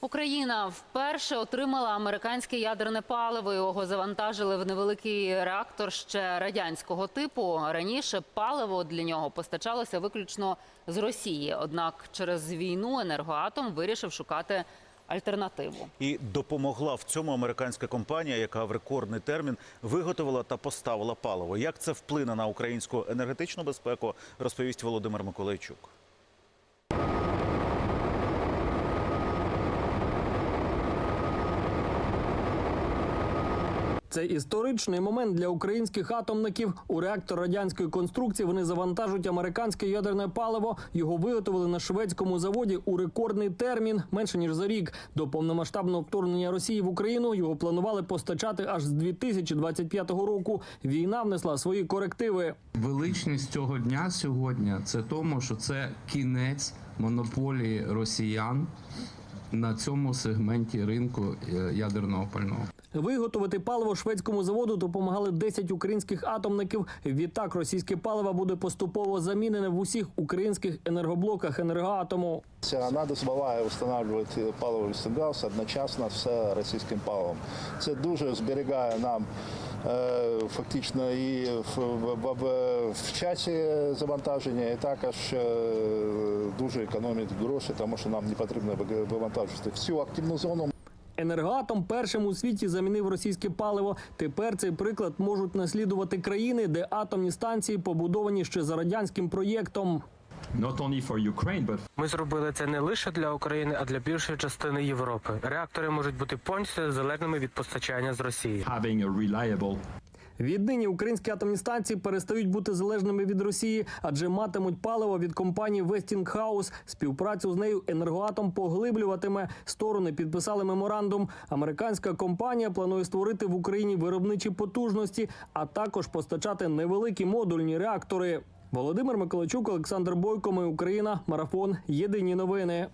Україна вперше отримала американське ядерне паливо. Його завантажили в невеликий реактор ще радянського типу. Раніше паливо для нього постачалося виключно з Росії. Однак через війну енергоатом вирішив шукати альтернативу. І допомогла в цьому американська компанія, яка в рекордний термін виготовила та поставила паливо. Як це вплине на українську енергетичну безпеку, розповість Володимир Миколайчук. Це історичний момент для українських атомників. У реактор радянської конструкції вони завантажують американське ядерне паливо. Його виготовили на шведському заводі у рекордний термін, менше ніж за рік. До повномасштабного вторгнення Росії в Україну його планували постачати аж з 2025 року. Війна внесла свої корективи. Величність цього дня сьогодні це тому, що це кінець монополії росіян на цьому сегменті ринку е, ядерного пального. Виготовити паливо шведському заводу допомагали 10 українських атомників. Відтак російське паливо буде поступово замінене в усіх українських енергоблоках енергоатому. Вона дозволяє встановлювати паливо газ одночасно з російським паливом. Це дуже зберігає нам е, фактично і в, в, в, в часі завантаження, і також е, дуже економить гроші, тому що нам не потрібно вивантажувати всю активну зону. Енергоатом першим у світі замінив російське паливо. Тепер цей приклад можуть наслідувати країни, де атомні станції побудовані ще за радянським проєктом. Not only for Ukraine, but Ми зробили це не лише для України, а для більшої частини Європи. Реактори можуть бути повністю залежними від постачання з Росії. having a reliable Віднині українські атомні станції перестають бути залежними від Росії, адже матимуть паливо від компанії Westinghouse. Співпрацю з нею енергоатом поглиблюватиме. Сторони підписали меморандум. Американська компанія планує створити в Україні виробничі потужності, а також постачати невеликі модульні реактори. Володимир Миколайчук, Олександр Бойко. Ми Україна. Марафон. Єдині новини.